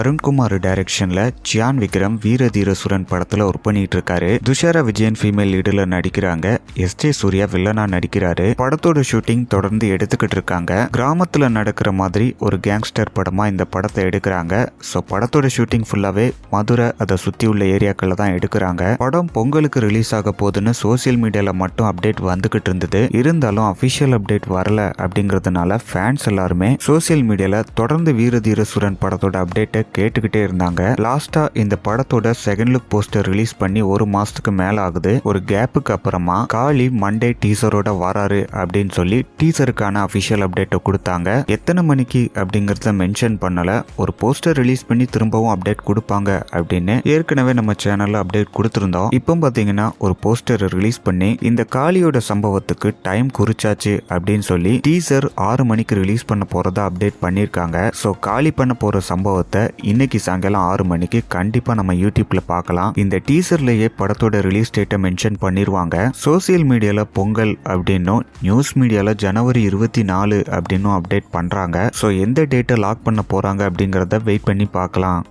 அருண்குமார் டைரக்ஷன்ல ஜியான் விக்ரம் வீரதீரசுரன் சுரன் படத்துல ஒர்க் பண்ணிட்டு இருக்காரு துஷாரா விஜயன் ஃபீமேல் லீடுல நடிக்கிறாங்க. எஸ் ஜே சூர்யா வில்லனா நடிக்கிறாரு. படத்தோட ஷூட்டிங் தொடர்ந்து எடுத்துக்கிட்டு இருக்காங்க கிராமத்துல நடக்கிற மாதிரி ஒரு கேங்ஸ்டர் படமா இந்த படத்தை எடுக்கிறாங்க. ஸோ படத்தோட ஷூட்டிங் ஃபுல்லாவே மதுரை அதை சுத்தி உள்ள ஏரியாக்கள்ல தான் எடுக்கிறாங்க. படம் பொங்கலுக்கு ரிலீஸ் ஆக போகுதுன்னு சோசியல் மீடியால மட்டும் அப்டேட் வந்துகிட்டு இருந்தது இருந்தாலும் அஃபிஷியல் அப்டேட் வரல அப்படிங்கிறதுனால ஃபேன்ஸ் எல்லாருமே சோசியல் மீடியால தொடர்ந்து வீரதீரசுரன் சுரன் படத்தோட அப்டேட்டை கேட்டுக்கிட்டே இருந்தாங்க. லாஸ்டா இந்த படத்தோட செகண்ட் லுக் போஸ்டர் ரிலீஸ் பண்ணி ஒரு மாசத்துக்கு மேல ஆகுது. ஒரு கேப்புக்கு அப்புறமா காளி மண்டே டீசரோட வராரு அப்படின்னு சொல்லி டீசருக்கான அஃபிஷியல் அப்டேட்டை கொடுத்தாங்க. எத்தனை மணிக்கு அப்படிங்கறத மென்ஷன் பண்ணல. ஒரு போஸ்டர் ரிலீஸ் பண்ணி திரும்பவும் அப்டேட் கொடுப்பாங்க அப்படின்னு ஏற்கனவே நம்ம சேனல்ல அப்டேட் கொடுத்திருந்தோம். இப்போ பாத்தீங்கன்னா ஒரு போஸ்டர் ரிலீஸ் பண்ணி இந்த காளியோட சம்பவத்துக்கு டைம் குறிச்சாச்சு அப்படின்னு சொல்லி டீசர் ஆறு மணிக்கு ரிலீஸ் பண்ண போறதா அப்டேட் பண்ணியிருக்காங்க ஸோ காலி பண்ண போற சம்பவத்தை இன்னைக்கு சாயங்காலம் ஆறு மணிக்கு கண்டிப்பா நம்ம யூடியூப்ல பார்க்கலாம். இந்த டீசர்லயே படத்தோட ரிலீஸ் டேட்டை மென்ஷன் பண்ணிருவாங்க. சோசியல் மீடியால பொங்கல் அப்படின்னும் நியூஸ் மீடியால ஜனவரி இருபத்தி நாலு அப்படின்னும் அப்டேட் பண்றாங்க. ஸோ எந்த டேட்டை லாக் பண்ண போறாங்க அப்படிங்கறத வெயிட் பண்ணி பார்க்கலாம்.